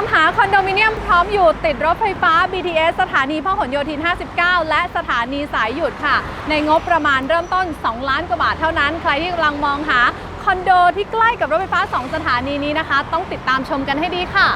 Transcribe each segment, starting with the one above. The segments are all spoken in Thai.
ามหาคอนโดมิเนียมพร้อมอยู่ติดรถไฟฟ้า BTS สถานีพหลโยธิน 59 และสถานีสายหยุดค่ะ ในงบประมาณเริ่มต้น 2 ล้านกว่าบาทเท่านั้น ใครที่กำลังมองหาคอนโดที่ใกล้กับรถไฟฟ้า 2 สถานีนี้นะคะ ต้องติดตามชมกันให้ดีค่ะ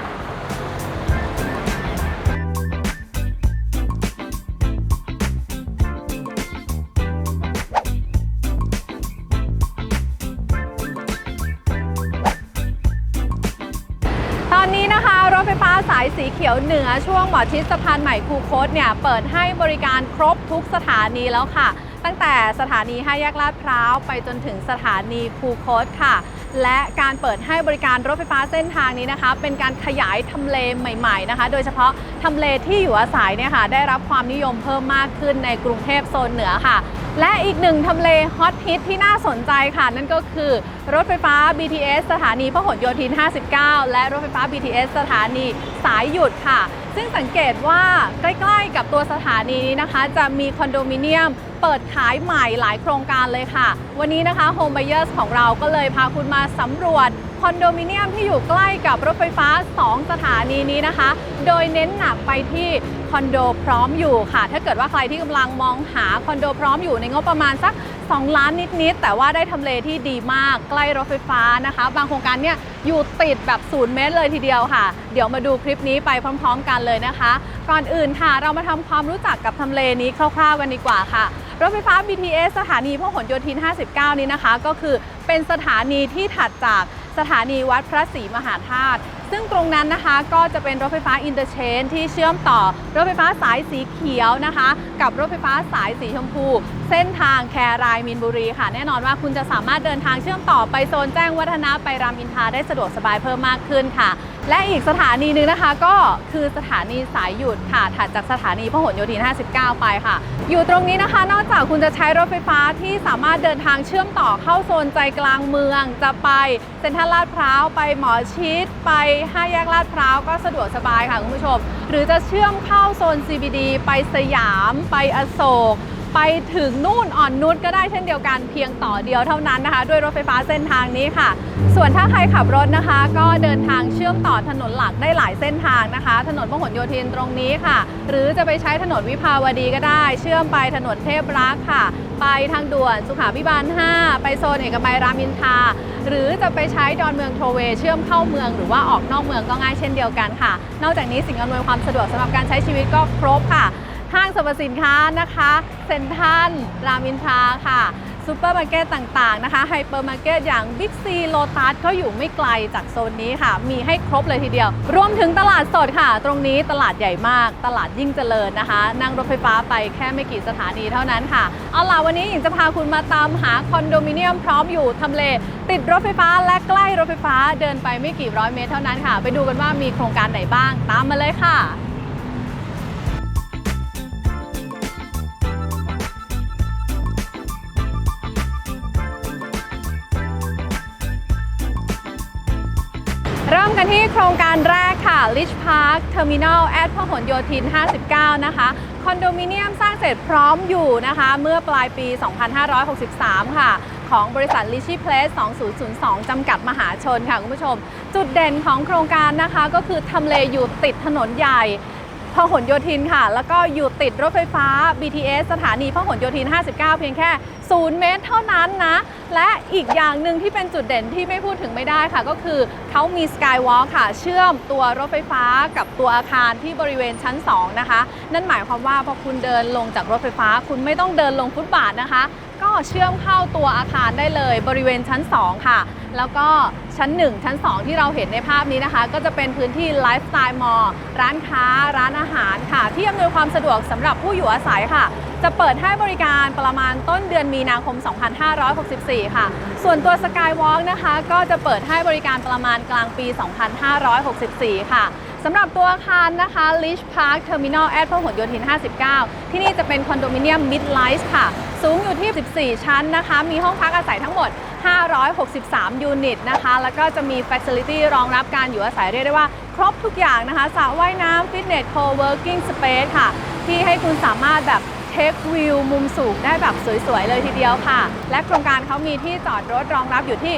ขียวเหนือช่วงหมอชิดสะพานใหม่คูโคตเนี่ยเปิดให้บริการครบทุกสถานีแล้วค่ะ ตั้งแต่สถานีห้าแยกลาดพร้าวไปจนถึงสถานีคูโคตค่ะ และการเปิดให้บริการรถไฟฟ้าเส้นทางนี้นะคะ เป็นการขยายทำเลใหม่ๆนะคะ โดยเฉพาะทำเลที่อยู่อาศัยเนี่ยค่ะได้รับความนิยมเพิ่มมากขึ้นในกรุงเทพโซนเหนือค่ะ และอีกหนึ่งทำเลฮอตฮิตที่น่าสนใจค่ะ นั่นก็คือรถไฟฟ้า BTS สถานีพหลโยธิน 59 และรถไฟฟ้า BTS สถานีสายหยุดค่ะ ซึ่งสังเกตว่าใกล้ๆกับตัวสถานีนี้นะคะ จะมีคอนโดมิเนียมเปิดขายใหม่หลายโครงการเลยค่ะ วันนี้นะคะ Home Buyers ของเราก็เลยพาคุณมาสำรวจคอนโดมิเนียมที่อยู่ใกล้กับรถไฟฟ้า 2 สถานีนี้นะคะ โดยเน้นหนักไปที่คอนโดพร้อมอยู่ค่ะ ถ้าเกิดว่าใครที่กำลังมองหาคอนโดพร้อมอยู่ในงบประมาณสัก2 ล้านนิด ๆ แต่ว่าได้ทำเลที่ดีมากใกล้รถไฟฟ้านะคะ บางโครงการเนี่ยอยู่ติดแบบศูนย์เมตรเลยทีเดียวค่ะ เดี๋ยวมาดูคลิปนี้ไปพร้อม ๆ กันเลยนะคะ ก่อนอื่นค่ะ เรามาทำความรู้จักกับทำเลนี้คร่าว ๆ กันดีกว่าค่ะรถไฟฟ้า BTS สถานีพหลโยธิน 59 นี้นะคะ ก็คือเป็นสถานีที่ถัดจากสถานีวัดพระศรีมหาธาตุ ซึ่งตรงนั้นนะคะก็จะเป็นรถไฟฟ้าอินเตอร์เชนที่เชื่อมต่อรถไฟฟ้าสายสีเขียวนะคะ กับรถไฟฟ้าสายสีชมพู เส้นทางแครายมินบุรีค่ะ แน่นอนว่าคุณจะสามารถเดินทางเชื่อมต่อไปโซนแจ้งวัฒนะไปรามอินทราได้สะดวกสบายเพิ่มมากขึ้นค่ะ และอีกสถานีหนึ่งนะคะก็คือสถานีสายหยุดค่ะถัดจากสถานีพหลโยธิน 59 ไปค่ะ อยู่ตรงนี้นะคะ นอกจากคุณจะใช้รถไฟฟ้าที่สามารถเดินทางเชื่อมต่อเข้าโซนใจกลางเมือง จะไปเซ็นทรัลลาดพร้าวไปหมอชิดไปห้าแยกลาดพร้าวก็สะดวกสบายค่ะคุณผู้ชม หรือจะเชื่อมเข้าโซน CBD ไปสยาม ไปอโศก ไปถึงนู่นอ่อนนุชก็ได้เช่นเดียวกันเพียงต่อเดียวเท่านั้นนะคะ ด้วยรถไฟฟ้าเส้นทางนี้ค่ะ ส่วนถ้าใครขับรถนะคะ ก็เดินทางเชื่อมต่อถนนหลักได้หลายเส้นทางนะคะ ถนนพหลโยธินตรงนี้ค่ะ หรือจะไปใช้ถนนวิภาวดีก็ได้ เชื่อมไปถนนเทพรักษ์ค่ะ ไปทางด่วนสุขาพิบาล 5 ไปโซนเอกมัยรามินทาหรือจะไปใช้ดอนเมืองโทเวเชื่อมเข้าเมืองหรือว่าออกนอกเมืองก็ง่ายเช่นเดียวกันค่ะ นอกจากนี้สิ่งอำนวยความสะดวกสำหรับการใช้ชีวิตก็ครบค่ะ ห้างสรรพสินค้านะคะ เซ็นทรัลรามอินทราค่ะซูเปอร์มาร์เก็ตต่างๆนะคะไฮเปอร์มาร์เก็ตอย่างบิ๊กซีโลตัสก็อยู่ไม่ไกลจากโซนนี้ค่ะ มีให้ครบเลยทีเดียว รวมถึงตลาดสดค่ะ ตรงนี้ตลาดใหญ่มาก ตลาดยิ่งเจริญนะคะ นั่งรถไฟฟ้าไปแค่ไม่กี่สถานีเท่านั้นค่ะ เอาล่ะวันนี้หญิงจะพาคุณมาตามหาคอนโดมิเนียมพร้อมอยู่ทำเล ติดรถไฟฟ้าและใกล้รถไฟฟ้าเดินไปไม่กี่ร้อยเมตรเท่านั้นค่ะ ไปดูกันว่ามีโครงการไหนบ้างตามมาเลยค่ะ กันที่โครงการแรกค่ะ Rich Park Terminal แอดพหลโยธิน 59 นะคะ คอนโดมิเนียมสร้างเสร็จพร้อมอยู่นะคะ เมื่อปลายปี 2563 ค่ะ ของบริษัท l i c h y Place 2002 จำกัดมหาชนค่ะ คุณผู้ชม จุดเด่นของโครงการนะคะก็คือทำเลอยู่ติดถนนใหญ่ พหลโยธินค่ะ แล้วก็อยู่ติดรถไฟฟ้า BTS สถานีพหลโยธิน 59 เพียงแค่ 0 เมตรเท่านั้นนะ และอีกอย่างหนึ่งที่เป็นจุดเด่นที่ไม่พูดถึงไม่ได้ค่ะ ก็คือเขามี Skywalk ค่ะ เชื่อมตัวรถไฟฟ้ากับตัวอาคารที่บริเวณชั้น 2 นะคะ นั่นหมายความว่าพอคุณเดินลงจากรถไฟฟ้า คุณไม่ต้องเดินลงฟุตบาทนะคะ ก็เชื่อมเข้าตัวอาคารได้เลยบริเวณชั้น 2 ค่ะ แล้วก็ชั้น 1 ชั้น 2 ที่เราเห็นในภาพนี้นะคะ ก็จะเป็นพื้นที่ไลฟ์สไตล์มอลล์ร้านค้า ร้านอาหารค่ะ ที่อำนวยความสะดวกสำหรับผู้อยู่อาศัยค่ะ จะเปิดให้บริการประมาณต้นเดือนมีนาคม 2564 ค่ะ ส่วนตัว Skywalk นะคะ ก็จะเปิดให้บริการประมาณกลางปี 2564 ค่ะสำหรับตัวอาคารนะคะ Rich Park Terminal แอดพหลโยธิน 59 ที่นี่จะเป็นคอนโดมิเนียม Mid Rise ค่ะ สูงอยู่ที่ 14 ชั้นนะคะ มีห้องพักอาศัยทั้งหมด 563 ยูนิตนะคะ แล้วก็จะมีฟ a c i l i t y รองรับการอยู่อาศัยเรียกได้ว่า ครบทุกอย่างนะคะสระว่ายน้ำฟิตเนสโคเวิร์กิ้งสเปซค่ะ ที่ให้คุณสามารถแบบ เทควิวมุมสูงได้แบบสวย ๆ เลยทีเดียวค่ะ และโครงการเขามีที่จอดรถรองรับอยู่ที่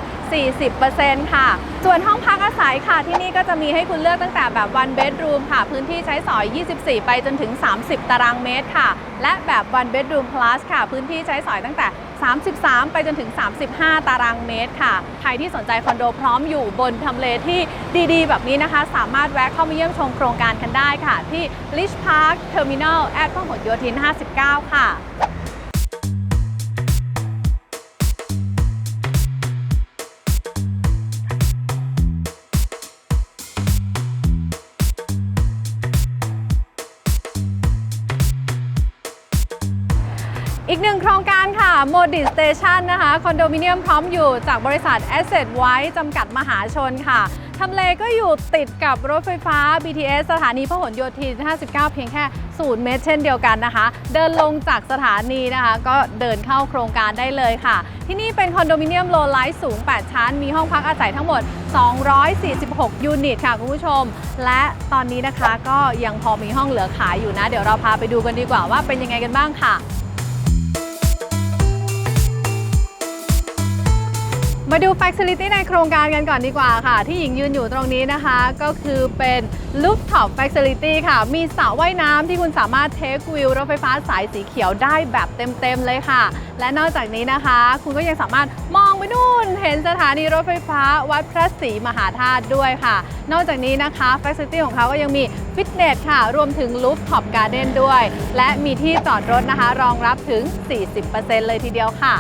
40%ค่ะ ส่วนห้องพักอาศัยค่ะที่นี่ก็จะมีให้คุณเลือกตั้งแต่แบบ one bedroom ค่ะ พื้นที่ใช้สอย 24 ไปจนถึง 30 ตารางเมตรค่ะ และแบบ one bedroom plus ค่ะ พื้นที่ใช้สอยตั้งแต่33 ไปจนถึง 35 ตารางเมตรค่ะ ใครที่สนใจคอนโดพร้อมอยู่บนทำเลที่ดีๆ แบบนี้นะคะ สามารถแวะเข้ามาเยี่ยมชมโครงการกันได้ค่ะ ที่ Lish Park Terminal แอดพหลโยธิน 59 ค่ะ อีกหนึ่งโครงการค่ะ m o d i Station นะคะคอนโดมิเนียมพร้อมอยู่จากบริษัท Asset w i จำกัดมหาชนค่ะทำเลก็อยู่ติดกับรถไฟฟ้า BTS สถานีพหลโยธิน 59 เพียงแค่ 0 เมตรเช่นเดียวกันนะคะ เดินลงจากสถานีนะคะ ก็เดินเข้าโครงการได้เลยค่ะ ที่นี่เป็นคอนโดมิเนียมโลไลท์สูง 8 ชั้น มีห้องพักอาศัยทั้งหมด 246 ยูนิตค่ะคุณผู้ชม และตอนนี้นะคะก็ยังพอมีห้องเหลือขายอยู่นะ เดี๋ยวเราพาไปดูกันดีกว่าว่าเป็นยังไงกันบ้างค่ะ มาดู Facility ในโครงการกันก่อนดีกว่าค่ะ ที่หญิงยืนอยู่ตรงนี้นะคะ ก็คือเป็น Rooftop Facility ค่ะ มีสระว่ายน้ำที่คุณสามารถเทควิวรถไฟฟ้าสายสีเขียวได้แบบเต็ม ๆ เลยค่ะ และนอกจากนี้นะคะ คุณก็ยังสามารถมองไปนู่น เห็นสถานีรถไฟฟ้าวัดพระศรีมหาธาตุด้วยค่ะ นอกจากนี้นะคะ Facility ของเขาก็ยังมีฟิตเนสค่ะ รวมถึง Rooftop Garden ด้วย และมีที่จอดรถนะคะ รองรับถึง 40%เลยทีเดียวค่ะ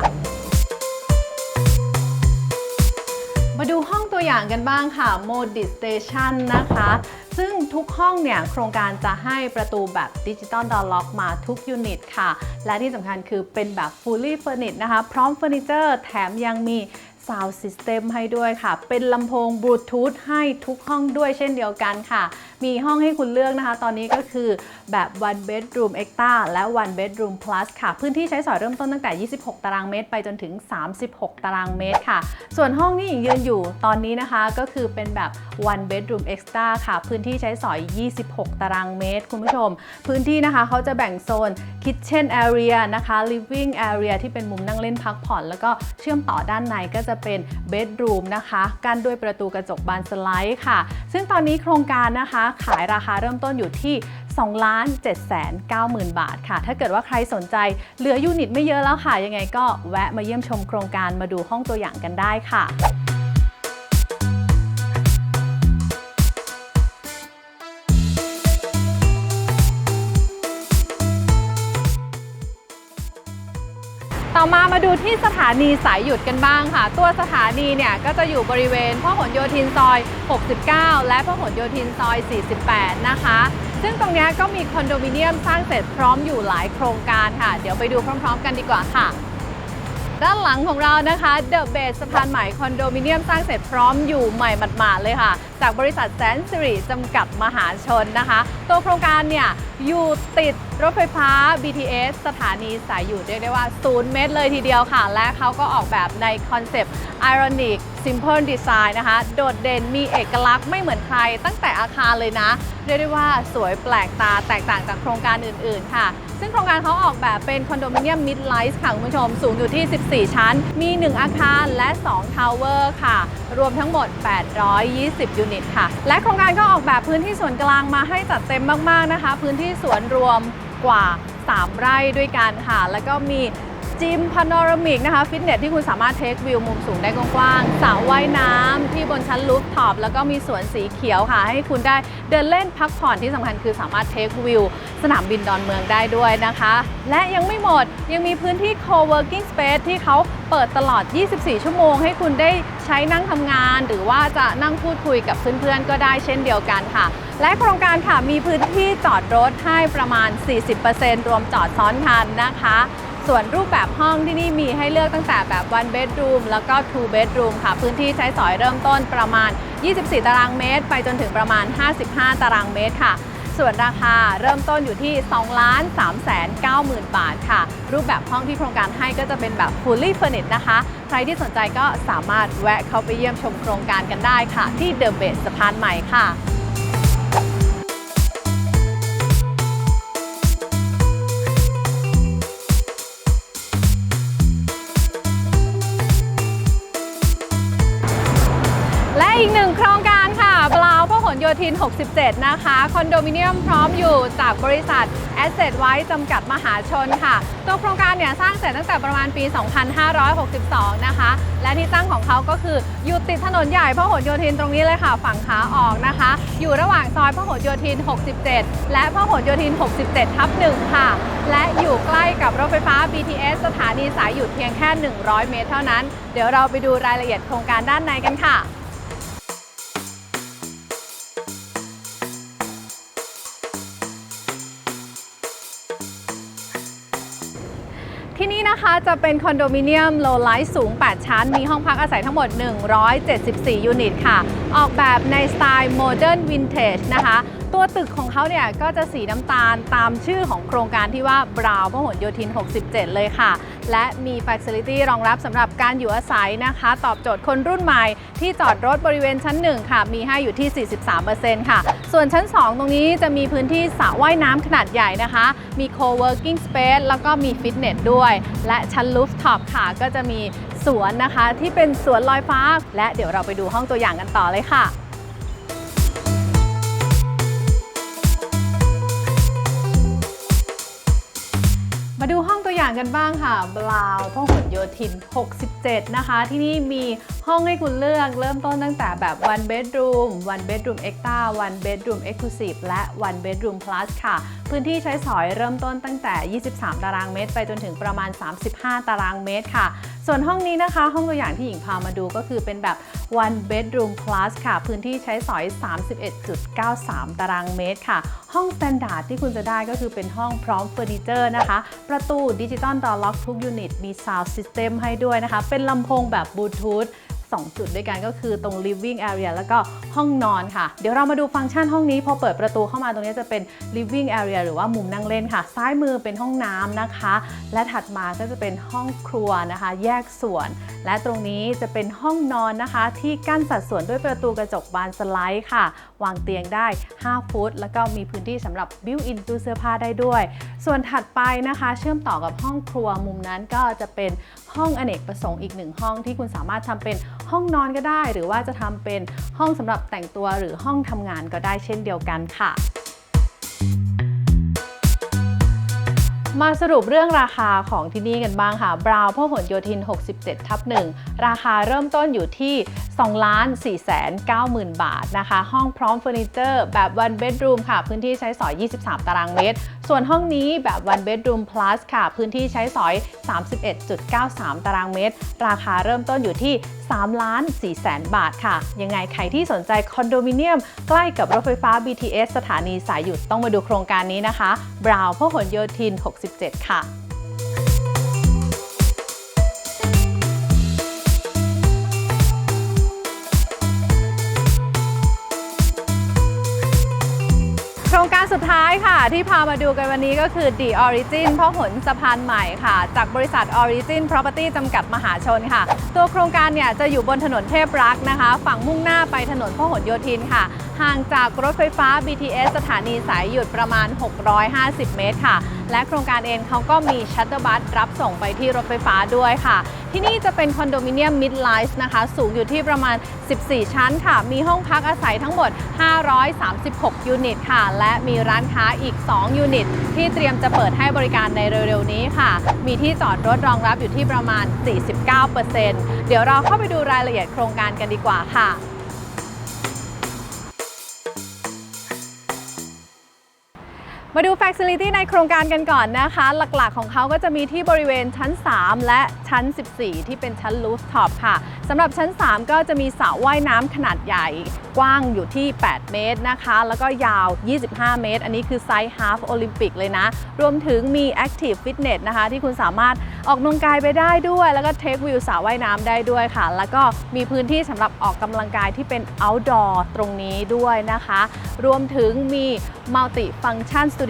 อย่างกันบ้างค่ะ Modi Station นะคะ ซึ่งทุกห้องเนี่ยโครงการจะให้ประตูแบบดิจิตอลดอลล็อกมาทุกยูนิตค่ะ และที่สำคัญคือเป็นแบบ fully furnished นะคะ พร้อมเฟอร์นิเจอร์แถมยังมี Sound System ให้ด้วยค่ะ เป็นลำโพงบลูทูธให้ทุกห้องด้วยเช่นเดียวกันค่ะมีห้องให้คุณเลือกนะคะ ตอนนี้ก็คือแบบ one bedroom extra และ one bedroom plus ค่ะ พื้นที่ใช้สอยเริ่มต้นตั้งแต่ 26 ตารางเมตร ไปจนถึง 36 ตารางเมตรค่ะ ส่วนห้องที่หญิงยืนอยู่ตอนนี้นะคะก็คือเป็นแบบ one bedroom extra ค่ะ พื้นที่ใช้สอย 26 ตารางเมตร คุณผู้ชม พื้นที่นะคะเขาจะแบ่งโซน kitchen area นะคะ living area ที่เป็นมุมนั่งเล่นพักผ่อน แล้วก็เชื่อมต่อด้านในก็จะเป็น bedroom นะคะ กั้นด้วยประตูกระจกบานสไลด์ค่ะ ซึ่งตอนนี้โครงการนะคะขายราคาเริ่มต้นอยู่ที่2 7 9 0 0 0 บาทค่ะ ถ้าเกิดว่าใครสนใจเหลือยูนิตไม่เยอะแล้วค่ะ ยังไงก็แวะมาเยี่ยมชมโครงการมาดูห้องตัวอย่างกันได้ค่ะ ต่อมามาดูที่สถานีสายหยุดกันบ้างค่ะ ตัวสถานีเนี่ยก็จะอยู่บริเวณพหลโยธินซอย 69 และพหลโยธินซอย 48 นะคะ ซึ่งตรงนี้ก็มีคอนโดมิเนียมสร้างเสร็จพร้อมอยู่หลายโครงการค่ะ เดี๋ยวไปดูพร้อม ๆ กันดีกว่าค่ะ ด้านหลังของเรานะคะ The Base สะพานใหม่คอนโดมิเนียมสร้างเสร็จพร้อมอยู่ใหม่หมาดๆเลยค่ะ จากบริษัทแสนสิริจำกัดมหาชนนะคะ ตัวโครงการเนี่ยอยู่ติดรถไฟฟ้า BTS สถานีสายอยู่เรียกได้ว่า 0 เมตรเลยทีเดียวค่ะ และเขาก็ออกแบบในคอนเซปต์ Ironic Simple Design นะคะ โดดเด่นมีเอกลักษณ์ไม่เหมือนใครตั้งแต่อาคารเลยนะ เรียกได้ว่าสวยแปลกตาแตกต่างจากโครงการอื่นๆค่ะ ซึ่งโครงการเขาออกแบบเป็นคอนโดมิเนียมมิดไลท์ค่ะคุณผู้ชม สูงอยู่ที่ 14 ชั้น มี 1 อาคารและ 2 ทาวเวอร์ค่ะ รวมทั้งหมด 820 ยูนิตค่ะ และโครงการก็ออกแบบพื้นที่ส่วนกลางมาให้จัดเต็มมาก ๆ นะคะ พื้นที่สวนรวมกว่า 3 ไร่ด้วยกันค่ะ แล้วก็มี จิมพาโนรามิกนะคะฟิตเนสที่คุณสามารถเทควิวมุมสูงได้กว้างๆสระว่ายน้ำที่บนชั้นลูฟท็อปแล้วก็มีสวนสีเขียวค่ะ ให้คุณได้เดินเล่นพักผ่อนที่สำคัญคือสามารถเทควิวสนามบินดอนเมืองได้ด้วยนะคะ และยังไม่หมดยังมีพื้นที่ co-working space ที่เขาเปิดตลอด 24 ชั่วโมง ให้คุณได้ใช้นั่งทำงาน หรือว่าจะนั่งพูดคุยกับเพื่อนๆก็ได้เช่นเดียวกันค่ะ และโครงการค่ะมีพื้นที่จอดรถให้ประมาณ 40%รวมจอดซ้อนคันนะคะ ส่วนรูปแบบห้องที่นี่มีให้เลือกตั้งแต่แบบ one bedroom แล้วก็ two bedroom ค่ะ พื้นที่ใช้สอยเริ่มต้นประมาณ 24 ตารางเมตร ไปจนถึงประมาณ 55 ตารางเมตรค่ะ ส่วนราคาเริ่มต้นอยู่ที่2 3 9 0 0 0 0บาทค่ะ รูปแบบห้องที่โครงการให้ก็จะเป็นแบบ fully furnished นะคะ ใครที่สนใจก็สามารถแวะเข้าไปเยี่ยมชมโครงการกันได้ค่ะ ที่ The Base สะพานใหม่ค่ะ ลโยธิน 67 นะคะ คอนโดมิเนียมพร้อมอยู่จากบริษัท Asset ไว้จำกัดมหาชนค่ะ ตัวโครงการเนี่ยสร้างเสร็จตั้งแต่ประมาณปี 2562 นะคะ และที่ตั้งของเขาก็คืออยู่ติดถนนใหญ่พหลโยธินตรงนี้เลยค่ะ ฝั่งขาออกนะคะ อยู่ระหว่างซอยพหลโยธิน 67 และพหลโยธิน 67 ทับ 1 ค่ะ และอยู่ใกล้กับรถไฟฟ้า BTS สถานีสายหยุดเพียงแค่ 100 เมตรเท่านั้น เดี๋ยวเราไปดูรายละเอียดโครงการด้านในกันค่ะ นะคะจะเป็นคอนโดมิเนียมโลไลท์สูง 8 ชั้น มีห้องพักอาศัยทั้งหมด 174 ยูนิตค่ะ ออกแบบในสไตล์โมเดิร์นวินเทจนะคะ ตัวตึกของเขาเนี่ยก็จะสีน้ำตาลตามชื่อของโครงการที่ว่าบราวพหลโยธิน 67 เลยค่ะ และมี Facility รองรับสำหรับการอยู่อาศัยนะคะ ตอบโจทย์คนรุ่นใหม่ที่จอดรถบริเวณชั้น 1 ค่ะ มีให้อยู่ที่ 43%ค่ะ ส่วนชั้น 2 ตรงนี้จะมีพื้นที่สระว่ายน้ำขนาดใหญ่นะคะ มี co-working space แล้วก็มีฟิตเนสด้วย และชั้น rooftop ค่ะก็จะมีสวนนะคะที่เป็นสวนลอยฟ้า และเดี๋ยวเราไปดูห้องตัวอย่างกันต่อเลยค่ะ มาดูห้องตัวอย่างกันบ้างค่ะบลาวพหลโยธิน 67 นะคะ ที่นี่มีห้องให้คุณเลือกเริ่มต้นตั้งแต่แบบ one bedroom one bedroom extra one bedroom exclusive และ one bedroom plus ค่ะ พื้นที่ใช้สอยเริ่มต้นตั้งแต่ 23 ตารางเมตร ไปจนถึงประมาณ 35 ตารางเมตรค่ะ ส่วนห้องนี้นะคะ ห้องตัวอย่างที่หญิงพามาดูก็คือเป็นแบบ one bedroom plus ค่ะ พื้นที่ใช้สอย 31.93 ตารางเมตรค่ะ ห้องสแตนดาร์ดที่คุณจะได้ก็คือเป็นห้องพร้อมเฟอร์นิเจอร์นะคะ ประตูดิจิตอลดอร์ล็อกทุกยูนิต มีซาวด์ซิสเต็มให้ด้วยนะคะ เป็นลำโพงแบบบลูทูธ 2 จุดด้วยกันก็คือตรง living area แล้วก็ห้องนอนค่ะ เดี๋ยวเรามาดูฟังก์ชันห้องนี้ พอเปิดประตูเข้ามาตรงนี้จะเป็น living area หรือว่ามุมนั่งเล่นค่ะ ซ้ายมือเป็นห้องน้ำนะคะ และถัดมาก็จะเป็นห้องครัวนะคะ แยกส่วน และตรงนี้จะเป็นห้องนอนนะคะ ที่กั้นสัดส่วนด้วยประตูกระจกบานสไลด์ค่ะวางเตียงได้ 5 ฟุต แล้วก็มีพื้นที่สำหรับบิวอินตู้เสื้อผ้าได้ด้วย ส่วนถัดไปนะคะ เชื่อมต่อกับห้องครัวมุมนั้นก็จะเป็นห้องอเนกประสงค์อีกหนึ่งห้องที่คุณสามารถทำเป็นห้องนอนก็ได้ หรือว่าจะทำเป็นห้องสำหรับแต่งตัวหรือห้องทำงานก็ได้เช่นเดียวกันค่ะ มาสรุปเรื่องราคาของที่นี่กันบ้างค่ะ บราวพหลโยธิน 67 ทับ 1 ราคาเริ่มต้นอยู่ที่2ล้าน4แสน9หมื่นบาทนะคะ ห้องพร้อมเฟอร์นิเจอร์แบบ one bedroom ค่ะ พื้นที่ใช้สอย 23 ตารางเมตร ส่วนห้องนี้แบบ one bedroom plus ค่ะ พื้นที่ใช้สอย 31.93 ตารางเมตร ราคาเริ่มต้นอยู่ที่3ล้าน4แสนบาทค่ะ ยังไงใครที่สนใจคอนโดมิเนียม ใกล้กับรถไฟฟ้า BTS สถานีสายหยุดต้องมาดูโครงการนี้นะคะบราวพหลโยธิน7 ค่ะโครงการสุดท้ายค่ะที่พามาดูกันวันนี้ก็คือ The Origin พ่อหนสะพานใหม่ค่ะ จากบริษัท Origin Property จำกัดมหาชนค่ะ ตัวโครงการเนี่ยจะอยู่บนถนนเทพรักษ์นะคะ ฝั่งมุ่งหน้าไปถนนพหลโยธินค่ะห่างจากรถไฟฟ้า BTS สถานีสายหยุดประมาณ 650 เมตรค่ะ และโครงการเองเขาก็มีชัตเตอร์บัสรับส่งไปที่รถไฟฟ้าด้วยค่ะ ที่นี่จะเป็นคอนโดมิเนียมมิดไลฟ์นะคะ สูงอยู่ที่ประมาณ 14 ชั้นค่ะ มีห้องพักอาศัยทั้งหมด 536 ยูนิตค่ะ และมีร้านค้าอีก 2 ยูนิต ที่เตรียมจะเปิดให้บริการในเร็วๆนี้ค่ะ มีที่จอดรถรองรับอยู่ที่ประมาณ 49%เดี๋ยวเราเข้าไปดูรายละเอียดโครงการกันดีกว่าค่ะ มาดู Facility ในโครงการกันก่อนนะคะ หลักๆของเขาก็จะมีที่บริเวณชั้น 3 และชั้น 14 ที่เป็นชั้น Rooftop ค่ะสำหรับชั้น 3 ก็จะมีสระว่ายน้ำขนาดใหญ่กว้างอยู่ที่ 8 เมตรนะคะ แล้วก็ยาว 25 เมตร อันนี้คือไซส์ Half Olympic เลยนะ รวมถึงมี Active Fitness นะคะ ที่คุณสามารถออกกำลังกายไปได้ด้วย แล้วก็ Take View สระว่ายน้ำได้ด้วยค่ะ แล้วก็มีพื้นที่สำหรับออกกำลังกายที่เป็น Outdoor ตรงนี้ด้วยนะคะ รวมถึงมี Multi Function Studio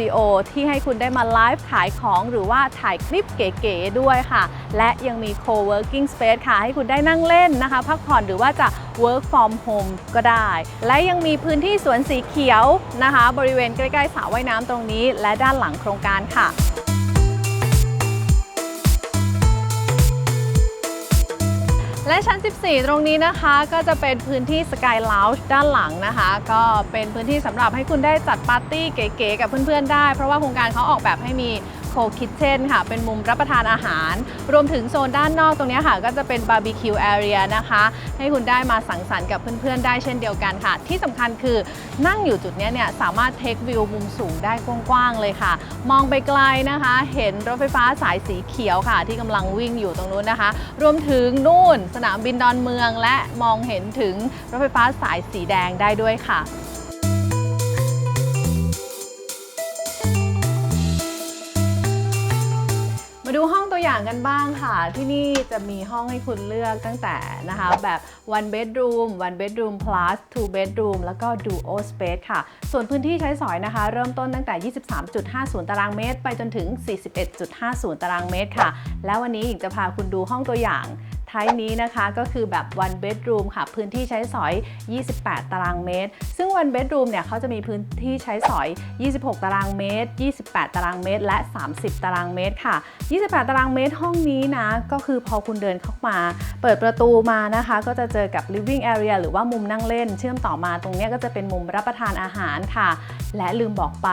ที่ให้คุณได้มาไลฟ์ขายของหรือว่าถ่ายคลิปเก๋ๆด้วยค่ะ และยังมี Co-working Space ค่ะ ให้คุณได้นั่งเล่นนะคะ พักผ่อนหรือว่าจะ Work from Home ก็ได้ และยังมีพื้นที่สวนสีเขียวนะคะ บริเวณใกล้ๆสระว่ายน้ำตรงนี้ และด้านหลังโครงการค่ะ และชั้น 14 ตรงนี้นะคะ ก็จะเป็นพื้นที่ Sky Lounge ด้านหลังนะคะ ก็เป็นพื้นที่สำหรับให้คุณได้จัดปาร์ตี้เก๋ๆกับเพื่อนๆได้ เพราะว่าโครงการเขาออกแบบให้มี โคคิทเช่นค่ะ เป็นมุมรับประทานอาหาร รวมถึงโซนด้านนอกตรงนี้ค่ะ ก็จะเป็นบาร์บีคิวแอเรียนะคะ ให้คุณได้มาสังสรรค์กับเพื่อนๆ ได้เช่นเดียวกันค่ะ ที่สำคัญคือนั่งอยู่จุดนี้เนี่ยสามารถเทควิวมุมสูงได้กว้างๆเลยค่ะ มองไปไกลนะคะ เห็นรถไฟฟ้าสายสีเขียวค่ะ ที่กำลังวิ่งอยู่ตรงนู้นนะคะ รวมถึงนู่นสนามบินดอนเมือง และมองเห็นถึงรถไฟฟ้าสายสีแดงได้ด้วยค่ะ มาดูห้องตัวอย่างกันบ้างค่ะ ที่นี่จะมีห้องให้คุณเลือกตั้งแต่นะคะแบบ one bedroom one bedroom plus two bedroom แล้วก็ duo space ค่ะ ส่วนพื้นที่ใช้สอยนะคะ เริ่มต้นตั้งแต่ 23.50 ตารางเมตร ไปจนถึง 41.50 ตารางเมตรค่ะ แล้ววันนี้หญิงจะพาคุณดูห้องตัวอย่าง ท้นี้นะคะก็คือแบบ one bedroom ค่ะ พื้นที่ใช้สอย 28 ตารางเมตร ซึ่ง one bedroom เนี่ยเขาจะมีพื้นที่ใช้สอย 26 ตารางเมตร 28 ตารางเมตร และ 30 ตารางเมตรค่ะ 28 ตารางเมตรห้องนี้นะ ก็คือพอคุณเดินเข้ามา เปิดประตูมานะคะ ก็จะเจอกับ living area หรือว่ามุมนั่งเล่น เชื่อมต่อมาตรงนี้ก็จะเป็นมุมรับประทานอาหารค่ะ และลืมบอกไป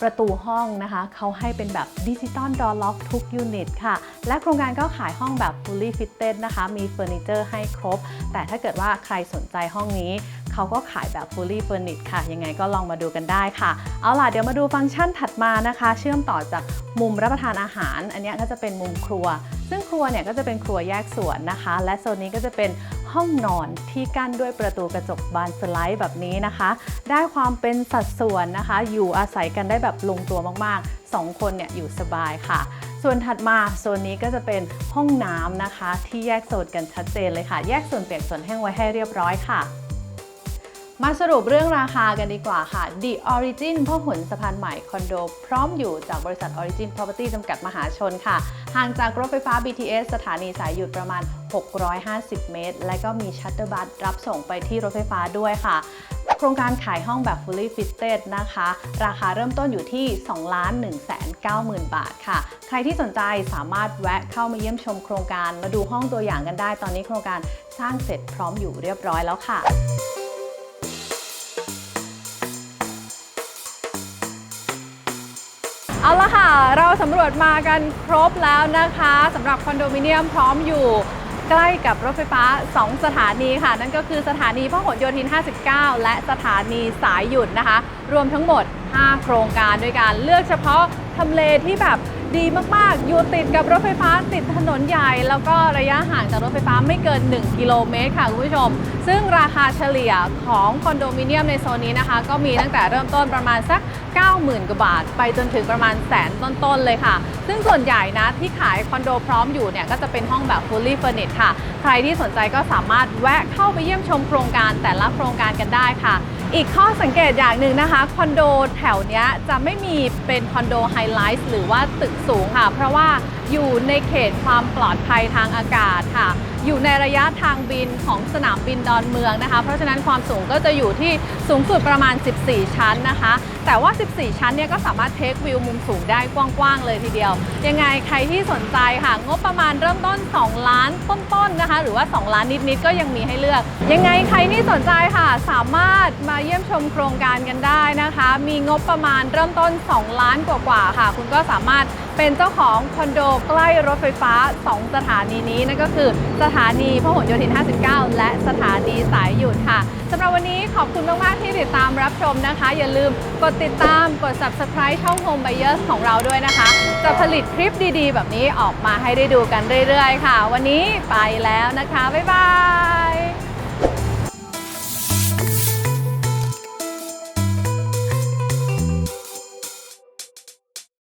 ประตูห้องนะคะเขาให้เป็นแบบดิจิตอลดอล็อกทุกยูนิตค่ะ และโครงการก็ขายห้องแบบ fully fitted นะคะมีเฟอร์นิเจอร์ให้ครบ แต่ถ้าเกิดว่าใครสนใจห้องนี้ เขาก็ขายแบบ fully furnished ค่ะ ยังไงก็ลองมาดูกันได้ค่ะ เอาล่ะเดี๋ยวมาดูฟังก์ชันถัดมานะคะ เชื่อมต่อจากมุมรับประทานอาหาร อันนี้ก็จะเป็นมุมครัว ซึ่งครัวเนี่ยก็จะเป็นครัวแยกส่วนนะคะ และโซนนี้ก็จะเป็นห้องนอนที่กั้นด้วยประตูกระจกบานสไลด์แบบนี้นะคะ ได้ความเป็นสัดส่วนนะคะ อยู่อาศัยกันได้แบบลงตัวมากๆ 2 คนเนี่ยอยู่สบายค่ะ ส่วนถัดมาโซนนี้ก็จะเป็นห้องน้ำนะคะ ที่แยกโซนกันชัดเจนเลยค่ะ แยกส่วนเปียกส่วนแห้งไว้ให้เรียบร้อยค่ะมาสรุปเรื่องราคากันดีกว่าค่ะ The Origin พ่อหุนสะพานใหม่คอนโด พร้อมอยู่จากบริษัท Origin Property จำกัดมหาชนค่ะ ห่างจากรถไฟฟ้า BTS สถานีสายหยุดประมาณ 650 เมตร และก็มีชัตเตอร์บัสรับส่งไปที่รถไฟฟ้าด้วยค่ะ โครงการขายห้องแบบ fully fitted นะคะ ราคาเริ่มต้นอยู่ที่ 2 1 9 0 0 0 0 บาทค่ะ ใครที่สนใจสามารถแวะเข้ามาเยี่ยมชมโครงการมาดูห้องตัวอย่างกันได้ ตอนนี้โครงการสร้างเสร็จพร้อมอยู่เรียบร้อยแล้วค่ะเอาละค่ะ เราสำรวจมากันครบแล้วนะคะสำหรับคอนโดมิเนียมพร้อมอยู่ ใกล้กับรถไฟฟ้า 2 สถานีค่ะ นั่นก็คือสถานีพหลโยธิน 59 และสถานีสายหยุดนะคะ รวมทั้งหมด 5 โครงการด้วยกันเลือกเฉพาะทำเลที่แบบดีมาก ๆ อยู่ติดกับรถไฟฟ้าติดถนนใหญ่ แล้วก็ระยะห่างจากรถไฟฟ้าไม่เกิน 1 กิโลเมตรค่ะ คุณผู้ชม ซึ่งราคาเฉลี่ยของคอนโดมิเนียมในโซนนี้นะคะ ก็มีตั้งแต่เริ่มต้นประมาณสัก 90,000 กว่าบาท ไปจนถึงประมาณแสนต้นๆเลยค่ะ ซึ่งส่วนใหญ่นะที่ขายคอนโดพร้อมอยู่เนี่ยก็จะเป็นห้องแบบ fully furnished ค่ะ ใครที่สนใจก็สามารถแวะเข้าไปเยี่ยมชมโครงการแต่ละโครงการกันได้ค่ะอีกข้อสังเกตอย่างหนึ่งนะคะคอนโดแถวนี้จะไม่มีเป็นคอนโดไฮไลท์หรือว่าตึกสูงค่ะ เพราะว่าอยู่ในเขตความปลอดภัยทางอากาศค่ะ อยู่ในระยะทางบินของสนามบินดอนเมืองนะคะ เพราะฉะนั้นความสูงก็จะอยู่ที่สูงสุดประมาณ 14 ชั้นนะคะ แต่ว่า 14 ชั้นเนี่ยก็สามารถเทควิวมุมสูงได้กว้างๆเลยทีเดียว ยังไงใครที่สนใจค่ะ งบประมาณเริ่มต้น 2 ล้านต้นๆนะคะ หรือว่า 2 ล้านนิดๆก็ยังมีให้เลือก ยังไงใครที่สนใจค่ะ สามารถมาเยี่ยมชมโครงการกันได้นะคะ มีงบประมาณเริ่มต้น 2 ล้านกว่าๆค่ะ คุณก็สามารถ เป็นเจ้าของคอนโดใกล้รถไฟฟ้า 2 สถานีนี้นั่นก็คือสถานีพหลโยธิน 59 และสถานีสายหยุดค่ะสำหรับวันนี้ขอบคุณมาก ๆ ที่ติดตามรับชมนะคะ อย่าลืมกดติดตามกด subscribe ช่อง Home Buyers ของเราด้วยนะคะ จะผลิตคลิปดี ๆ แบบนี้ออกมาให้ได้ดูกันเรื่อย ๆ ค่ะ วันนี้ไปแล้วนะคะ บ๊ายบาย